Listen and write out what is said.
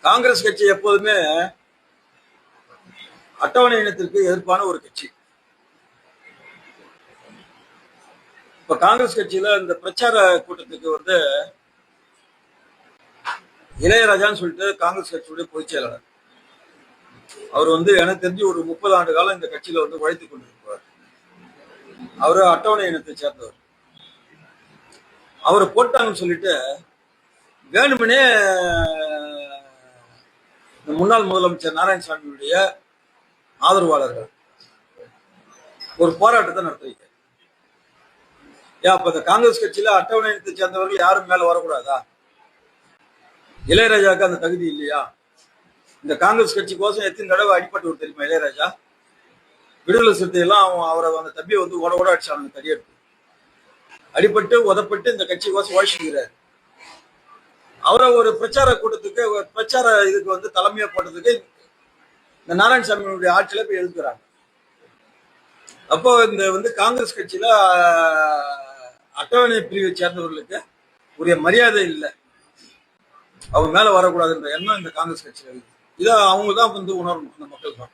காங்கிரஸ் கட்சி எப்போதுமே அட்டவணை இனத்திற்கு எதிர்ப்பான ஒரு கட்சி. இப்ப காங்கிரஸ் கட்சியில இந்த பிரச்சார கூட்டத்துக்கு வந்து இளையராஜான்னு சொல்லிட்டு காங்கிரஸ் கட்சியுடைய பொதுச் செயலாளர். அவர் வந்து எனக்கு தெரிஞ்சு ஒரு முப்பது ஆண்டு காலம் இந்த கட்சியில வந்து உழைத்துக் கொண்டிருப்பார் அவரு அட்டவணை இனத்தை சேர்ந்தவர். அவரை போட்டாங்கன்னு சொல்லிட்டு வேணுமனே முன்னாள் முதலமைச்சர் நாராயணசாமியுடைய ஆதரவாளர்கள் ஒரு போராட்டத்தை நடத்துவீங்க ஏன் அப்ப இந்த காங்கிரஸ் கட்சியில அட்டவணை இனத்தை சேர்ந்தவர்கள் யாரும் மேல வரக்கூடாதா? இளையராஜாவுக்கு அந்த தகுதி இல்லையா? இந்த காங்கிரஸ் கட்சி கோசம் எத்தனை தடவை அடிபட்டு ஒரு தெரியுமா இளையராஜா? விடுதலை சிறுத்தையெல்லாம் அவன் அவரை அந்த தம்பியை வந்து ஓட ஓட அடிச்சானுங்க தடியெடுத்து அடிபட்டு உதப்பட்டு இந்த கட்சி கோசம் உழைச்சிக்கிறார் அவரை ஒரு பிரச்சார கூட்டத்துக்கு ஒரு பிரச்சார இதுக்கு வந்து தலைமையா போட்டதுக்கு இந்த நாராயணசாமியுடைய ஆட்சியில போய் எழுதுறாங்க அப்போ இந்த வந்து காங்கிரஸ் கட்சியில அட்டவணை பிரிவை சேர்ந்தவர்களுக்கு உரிய மரியாதை இல்லை. அவங்க மேல வரக்கூடாதுன்ற எண்ணம் இந்த காங்கிரஸ் கட்சியில இருக்கு. இதை அவங்க தான் வந்து உணரணும் அந்த மக்கள் தான்